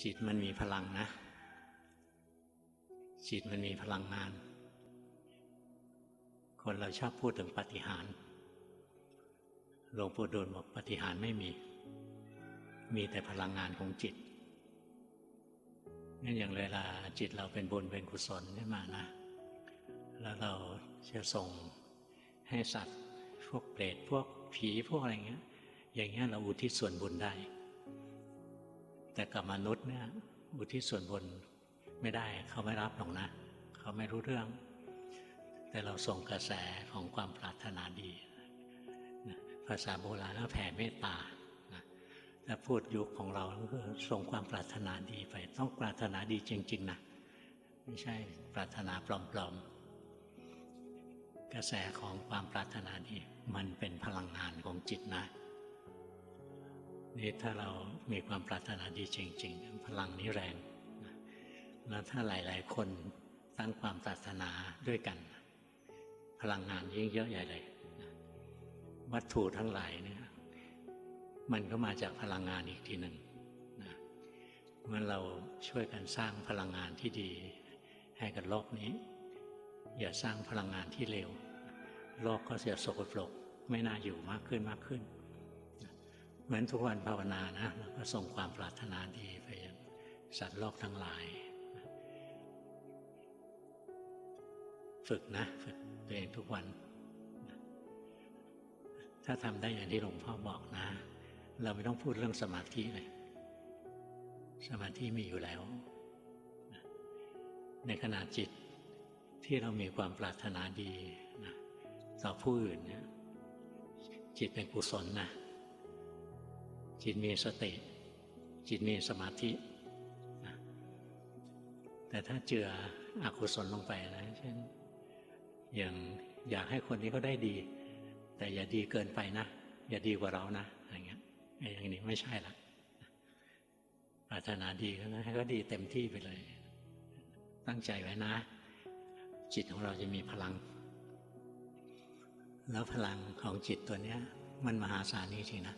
จิตมันมีพลังนะ จิตมันมีพลังงาน คนเราชอบพูดถึงปฏิหารหลวงปู่ดูลบอกปฏิหารไม่มี มีแต่พลังงานของจิตงั้นอย่างเวลาจิตเราเป็นบุญเป็นกุศลขึ้นมานะ แล้วเราจะส่งให้สัตว์ พวกเปรตพวกผีพวกอะไรเงี้ย อย่างเงี้ยเราอุทิศส่วนบุญได้ แต่กับมนุษย์เนี่ยอุทิศส่วนบุญไม่ได้เขาไม่รับหรอกนะ เขาไม่รู้เรื่อง แต่เราส่งกระแสของความปรารถนาดีภาษาโบราณแผ่เมตตาถ้าพูดยุคของเราก็คือส่งความปรารถนาดีไป ต้องปรารถนาดีจริง ๆนะไม่ใช่ปรารถนาปลอมๆ กระแสของความปรารถนาดี มันเป็นพลังงานของจิตนะ นี่ถ้าเรามีความปรารถนาดีจริง ๆ พลังนี้แรงแล้วถ้าหลาย ๆ คนตั้งความปรารถนาด้วยกัน พลังงานยิ่งเยอะใหญ่เลยวัตถุทั้งหลายเนี่ยมันก็มาจากพลังงานอีกทีหนึ่งนะเมื่อเราช่วยกันสร้างพลังงานที่ดี ให้กับโลกนี้ อย่าสร้างพลังงานที่เลวโลกก็จะสกปรกไม่น่าอยู่มากขึ้นมากขึ้น เหมือนทุกวันภาวนานะเราก็ส่งความปรารถนาดีไปยังสัตว์โลกทั้งหลาย ฝึกนะฝึกตัวเองทุกวัน ถ้าทำได้อย่างที่หลวงพ่อบอกนะ เราไม่ต้องพูดเรื่องสมาธิเลย สมาธิมีอยู่แล้ว ในขณะจิตที่เรามีความปรารถนาดีนะต่อผู้อื่นเนี่ยจิตเป็นกุศลนะ จิตมีสติ จิตมีสมาธินะแต่ถ้าเจืออกุศลลงไปนะเช่นอย่างอยากให้คนนี้เขาได้ดี แต่อย่าดีเกินไปนะ อย่าดีกว่าเรานะอย่างเงี้ยไอ้อย่างนี้ไม่ใช่ละปรารถนาดีก็นะให้เขาดีเต็มที่ไปเลย ตั้งใจไว้นะ จิตของเราจะมีพลัง แล้วพลังของจิตตัวเนี้ย มันมหาศาลจริงนะ